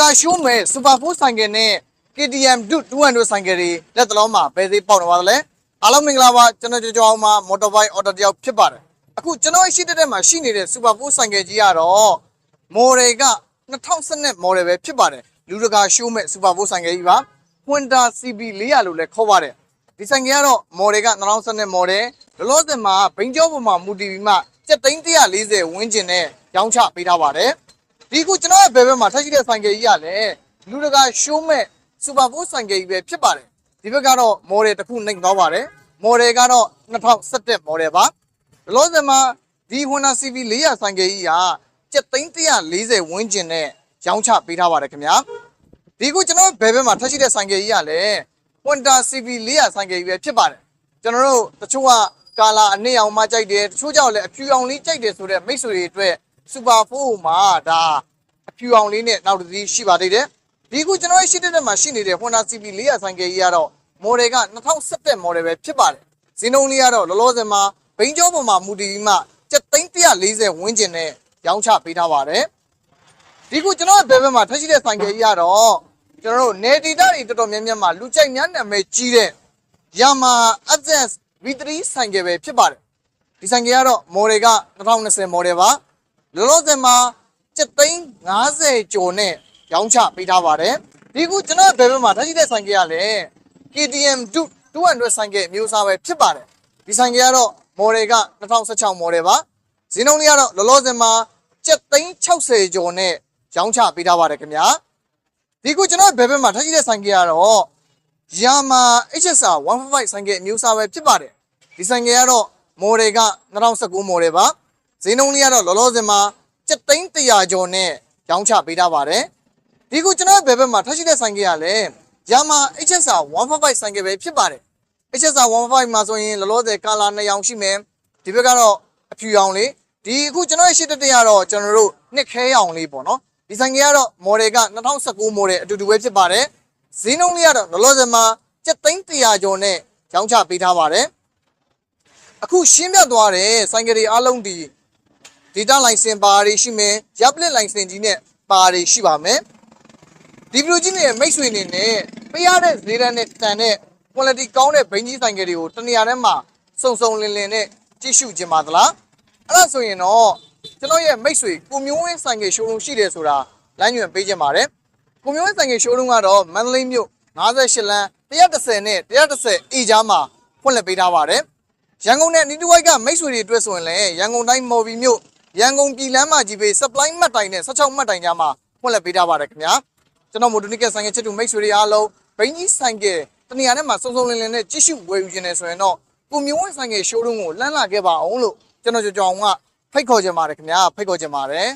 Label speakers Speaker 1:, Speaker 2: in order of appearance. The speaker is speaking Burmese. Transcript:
Speaker 1: ကာရှိုးမဲ့စူပါဖိုးဆိုင်ကယ်နဲ့ KTM 200ဆိုင်ကယ်တွေလက်တလုံးမှာဘယ်သေးပေါက်နေပါသလဲအားလုံးမင်္ဂလာပါကျွန်တော်ကြောကြောအောင်မှာမော်တော်ဘိုက်အော်တိုတယောက်ဖြစ်ပါတယ်အခုကျွန်တော်ရှိတဲ့တဲ့မှာရှိနေတဲ့စူပါဖိုးဆိုင်ကယ်ကြီးကတော့မော်ဒယ်က2012မော်ဒယ်ပဲဖြစ်ပါတယ်လူတကာရှိုးမဲ့စူပါဖိုးဆိုင်ကယ်ကြီးပါ Honda CB 400လို့လည်းခေါ်ပါတယ်ဒီဆိုင်ကယ်ကတော့မော်ဒယ်က2012မော်ဒယ်လောလောဆယ်မှာဘိန်းကျောပေါ်မှာမူတည်ပြီးမှ7340ဝန်းကျင်နဲ့ရောင်းချပေးထားပါတယ် ဒီခုကျွန်တော်ရဲ့ဘယ်ဘက်မှာထပ်ရှိတဲ့ဆိုင်ကယ်ကြီးကလည်းလူတကာရှိုးမဲ့စူပါဖိုးဆိုင်ကယ်ကြီးပဲဖြစ်ပါတယ်ဒီဘက်ကတော့မော်ဒယ်တစ်ခုနှိမ်သွားပါတယ်မော်ဒယ်ကတော့2017မော်ဒယ်ပါဘလောဆယ်မှာဒီ Honda CV 400ဆိုင်ကယ်ကြီးက7340ဝန်းကျင်နဲ့ရောင်းချပေးထားပါတယ်ခင်ဗျာဒီခုကျွန်တော်ဘယ်ဘက်မှာထပ်ရှိတဲ့ဆိုင်ကယ်ကြီးကလည်း Honda CV 400ဆိုင်ကယ်ကြီးပဲဖြစ်ပါတယ်ကျွန်တော်တို့တချို့ကကာလာအနည်းအောင်မှကြိုက်တယ်တချို့ကြောင့်လည်းအဖြူအောင်လေးကြိုက်တယ်ဆိုတဲ့မိတ်ဆွေတွေအတွက် Super 4မှာဒါအဖြူအောင်လေးနဲ့နောက်တစ်စီးရှိပါသေးတယ်ဒီခုကျွန်တော်ရဲ့ရှိတဲ့မှာရှိနေတဲ့ Honda CB 400ဆိုင်ကယ်ကြီးကတော့ model က2017 model ပဲဖြစ်ပါတယ်ဈေးနှုန်းလေးကတော့လောလောဆယ်မှာဘိန်းကျောပေါ်မှာမူတည်ပြီးမှ7340ဝန်းကျင်နဲ့ရောင်းချပေးထားပါတယ်ဒီခုကျွန်တော်ရဲ့ဘယ်ဘက်မှာထပ်ရှိတဲ့ဆိုင်ကယ်ကြီးကတော့ကျွန်တော်တို့နေတီတာတွေတော်တော်များများမှာလူကြိုက်များနာမည်ကြီးတဲ့ Yamaha Access V3 ဆိုင်ကယ်ပဲဖြစ်ပါတယ်ဒီဆိုင်ကယ်ကတော့ model က2020 model ပါ လောလောဆယ်မှာ750ကျော်နဲ့ရောင်းချပေးထားပါတယ်ဒီခုကျွန်တော်ဘယ်ဘက်မှာထားရှိတဲ့ဆိုင်ကရလဲ KTM 200ဆိုင်ကအမျိုးအစားပဲဖြစ်ပါတယ်ဒီဆိုင်ကကတော့ model က2016 model ပါဈေးနှုန်းလေးကတော့လောလောဆယ်မှာ760ကျော်နဲ့ရောင်းချပေးထားပါတယ်ခင်ဗျာဒီခုကျွန်တော်ဘယ်ဘက်မှာထားရှိတဲ့ဆိုင်ကရတော့ Yamaha HSR 155ဆိုင်ကအမျိုးအစားပဲဖြစ်ပါတယ်ဒီဆိုင်ကကတော့ model က2019 model ပါ ဈေးနှုန်းလေးကတော့လောလောဆယ်မှာ7300ကျော်နဲ့ရောင်းချပေးထားပါတယ်ဒီခုကျွန်တော်ဘယ်ဘက်မှာထပ်ရှိတဲ့ဆိုင်ကရလဲယာမာ HSR 155ဆိုင်ကပဲဖြစ်ပါတယ် HSR 155မှာဆိုရင်လောလောဆယ်ကာလာ2ရောင်ရှိမယ်ဒီဘက်ကတော့အဖြူရောင်လေးဒီအခုကျွန်တော်ရဲ့ရှစ်တက်တက်ကတော့ကျွန်တော်တို့နှစ်ခဲရောင်လေးပေါ့နော်ဒီဆိုင်ကကတော့ model က2019 model အတူတူပဲဖြစ်ပါတယ်ဈေးနှုန်းလေးကတော့လောလောဆယ်မှာ7300ကျော်နဲ့ရောင်းချပေးထားပါတယ်အခုရှင်းပြသွားတယ်ဆိုင်ကယ်တွေအားလုံးဒီ data license ပါတွေရှိမယ်ရပ်ပလက် license ကြီးနဲ့ပါတွေရှိပါမယ်ဒီဗီဒီယိုကြီးနဲ့မိတ်ဆွေအနေနဲ့ပေးရတဲ့ဈေးတန်းနဲ့တန်တဲ့ quality ကောင်းတဲ့ဘိန်းကြီးဆိုင်ကယ်တွေကိုတနေရာထဲမှာစုံစုံလင်လင်နဲ့ကြည့်ရှုကြပါသလားအဲ့ဒါဆိုရင်တော့ကျွန်တော်ရဲ့မိတ်ဆွေကိုမျိုးဝင်းဆိုင်ကယ် showroom ရှိတယ်ဆိုတာလမ်းညွှန်ပေးခြင်းပါတယ်ကိုမျိုးဝင်းဆိုင်ကယ် showroom ကတော့မန္တလေးမြို့58လမ်း130နဲ့130 A ကြားမှာဖွင့်လှစ်ပေးထားပါတယ်ရန်ကုန်နဲ့နီတူဝိုက်ကမိတ်ဆွေတွေအတွက်ဆိုရင်လည်းရန်ကုန်တိုင်းမော်ဘီမြို့ ရန်ကုန်ပြည်လမ်းမကြီးပေး supply မှတ်တိုင်နဲ့16မှတ်တိုင်ကြားမှာဖွင့်လှစ်ပေးထားပါတယ်ခင်ဗျာကျွန်တော်မိုတိုနီကယ်ဆိုင်ကယ်ချစ်တူမိတ်ဆွေတွေအားလုံးဘိန်းကြီးဆိုင်ကယ်တနေရာထဲမှာစုံစုံလင်လင်နဲ့ကြည့်ရှုဝယ်ယူခြင်းနဲ့ဆိုရင်တော့ကိုမျိုးဝင်းဆိုင်ကယ် showroom ကိုလမ်းလာခဲ့ပါအောင်လို့ကျွန်တော်ကြောင်ကြောင်ကဖိတ်ခေါ်ချင်ပါတယ်ခင်ဗျာဖိတ်ခေါ်ချင်ပါတယ်